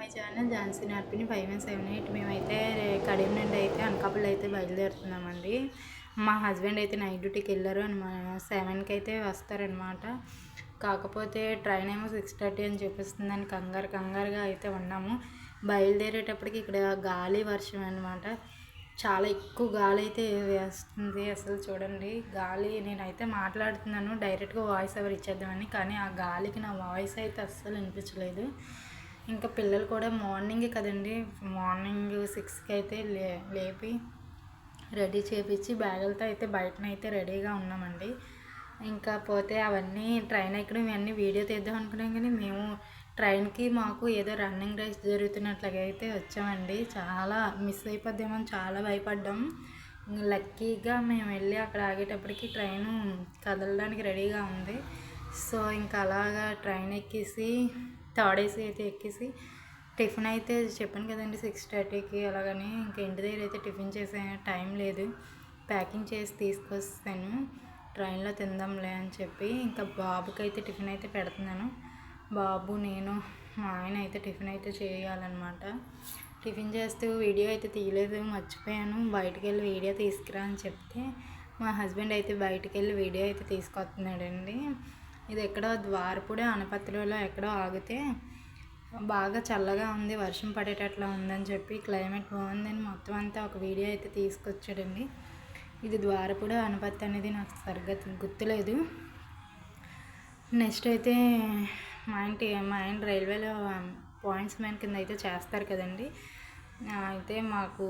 My channel Jhansi నార్పిని five one seven eight మేమైతే కడియం నుండి అయితే అనకాపల్లి అయితే బయలుదేరుతున్నామండి. మా హస్బెండ్ అయితే నైట్ డ్యూటీకి వెళ్ళారు అని మా సెవెన్కి అయితే వస్తారనమాట. కాకపోతే ట్రైన్ ఏమో సిక్స్ థర్టీ అని చూపిస్తుందని కంగారు కంగారుగా అయితే ఉన్నాము. బయలుదేరేటప్పటికి ఇక్కడ గాలి వర్షం అనమాట చాలా ఎక్కువ గాలి అయితే వేస్తుంది అసలు చూడండి. గాలి నేనైతే మాట్లాడుతున్నాను డైరెక్ట్గా వాయిస్ ఎవరు ఇచ్చేద్దామని కానీ ఆ గాలికి నా వాయిస్ అయితే అస్సలు వినిపించలేదు. ఇంకా పిల్లలు కూడా మార్నింగే కదండి. మార్నింగ్ సిక్స్కి అయితే లే లేపి రెడీ చేపించి బ్యాగులతో అయితే బయటనైతే రెడీగా ఉన్నామండి. ఇంకా పోతే అవన్నీ ట్రైన్ ఎక్కడం ఇవన్నీ వీడియో తీద్దాం అనుకున్నాం కానీ మేము ట్రైన్కి మాకు ఏదో రన్నింగ్ రేస్ జరుగుతున్నట్లుగా అయితే వచ్చామండి. చాలా మిస్ అయిపోద్దామని చాలా భయపడ్డాం. లక్కీగా మేము వెళ్ళి అక్కడ ఆగేటప్పటికి ట్రైన్ కదలడానికి రెడీగా ఉంది. సో ఇంకా అలాగా ట్రైన్ ఎక్కేసి థర్డ్ ఏసీ అయితే ఎక్కేసి టిఫిన్ అయితే చెప్పాను కదండి సిక్స్ థర్టీకి అలాగని. ఇంకా ఇంటి దగ్గర అయితే టిఫిన్ చేసే టైం లేదు. ప్యాకింగ్ చేసి తీసుకొస్తాను. ట్రైన్లో తిందాంలే అని చెప్పి ఇంకా బాబుకి అయితే టిఫిన్ అయితే పెడుతున్నాను. బాబు నేను మా ఆయన అయితే టిఫిన్ అయితే చేయాలన్నమాట. టిఫిన్ చేస్తూ వీడియో అయితే తీయలేదు మర్చిపోయాను. బయటికి వెళ్ళి వీడియో తీసుకురా అని చెప్తే మా హస్బెండ్ అయితే బయటికి వెళ్ళి వీడియో అయితే తీసుకొస్తున్నాడండి. ఇది ఎక్కడో ద్వారపుడే అనపత్రిలో ఎక్కడో ఆగితే బాగా చల్లగా ఉంది వర్షం పడేటట్లా ఉందని చెప్పి క్లైమేట్ బాగుందని మొత్తం అంతా ఒక వీడియో అయితే తీసుకొచ్చాడండి. ఇది ద్వారపుడ అనపత్తి అనేది నాకు సరిగ్గా గుర్తులేదు. నెక్స్ట్ అయితే మా ఇంటి మా ఇంటి రైల్వేలో పాయింట్స్ మ్యాన్ కింద అయితే చేస్తారు కదండి. అయితే మాకు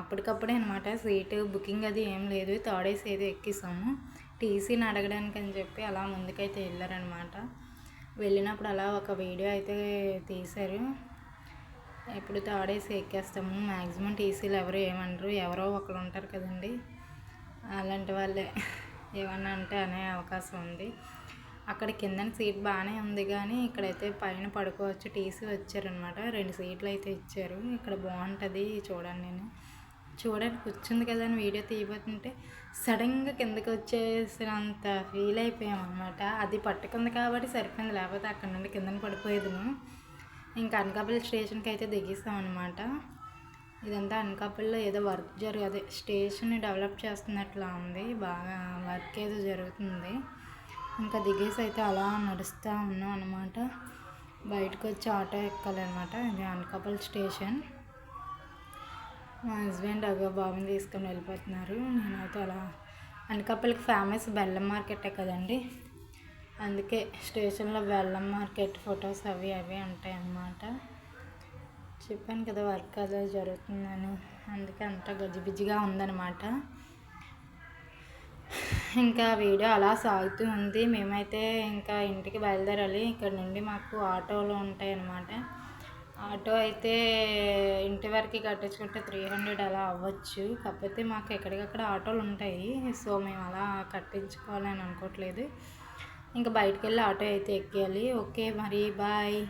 అప్పటికప్పుడే అనమాట సీటు బుకింగ్ అది ఏం లేదు థర్డ్ ఏసీ అయితే ఎక్కిస్తాము టీసీని అడగడానికి అని చెప్పి అలా ముందుకైతే వెళ్ళారనమాట. వెళ్ళినప్పుడు అలా ఒక వీడియో అయితే తీశారు. ఎప్పుడు తాడేసి ఎక్కేస్తాము మ్యాక్సిమం టీసీలు ఎవరు ఏమనరు ఎవరో ఒకరు ఉంటారు కదండి. అలాంటి వాళ్ళే. ఏమన్నా అంటే అనే అవకాశం ఉంది. అక్కడ కింద సీట్ బాగానే ఉంది కానీ ఇక్కడైతే పైన పడుకోవచ్చు టీసీ వచ్చారనమాట. రెండు సీట్లు అయితే ఇచ్చారు. ఇక్కడ బాగుంటుంది చూడండి నేను. చూడండి కూర్చుంది కదా అని వీడియో తీయబోతుంటే సడన్గా కిందకి వచ్చేసినంత ఫీల్ అయిపోయాం అనమాట అది పట్టుకుంది కాబట్టి సరిపోయింది. లేకపోతే అక్కడ నుండి కిందన పడిపోయేదిను. ఇంకా అనకాపల్లి స్టేషన్కి అయితే దిగిస్తాం అనమాట ఇదంతా అనకాపల్లిలో ఏదో వర్క్ జరుగు అదే స్టేషన్ డెవలప్ చేస్తున్నట్లా ఉంది. బాగా వర్క్ ఏదో జరుగుతుంది. ఇంకా దిగేసి అయితే అలా నడుస్తూ ఉన్నాం అనమాట బయటకు వచ్చి ఆటో ఎక్కాలన్నమాట. ఇది అనకాపల్లి స్టేషన్. మా హస్బెండ్ అగో బాబుని తీసుకొని వెళ్ళిపోతున్నారు. నేనైతే అలా అనకాపల్లికి ఫేమస్ బెల్లం మార్కెటే కదండి. అందుకే స్టేషన్లో బెల్లం మార్కెట్ ఫొటోస్ అవి అవి ఉంటాయి అన్నమాట చెప్పాను కదా వర్క్ అదే జరుగుతుందని. అందుకే అంత గజిబిజిగా ఉందన్నమాట. ఇంకా వీడియో అలా సాగుతూ ఉంది. మేమైతే ఇంకా ఇంటికి బయలుదేరాలి. ఇక్కడ నుండి మాకు ఆటోలు ఉంటాయి అన్నమాట ఆటో అయితే ఇంటి వరకు కట్టించుకుంటే త్రీ హండ్రెడ్ అలా అవ్వచ్చు. కాకపోతే మాకు ఎక్కడికక్కడ ఆటోలు ఉంటాయి. సో మేము అలా కట్టించుకోవాలని అనుకోవట్లేదు. ఇంకా బయటకు వెళ్ళి ఆటో అయితే ఎక్కేయాలి. ఓకే మరి బాయ్.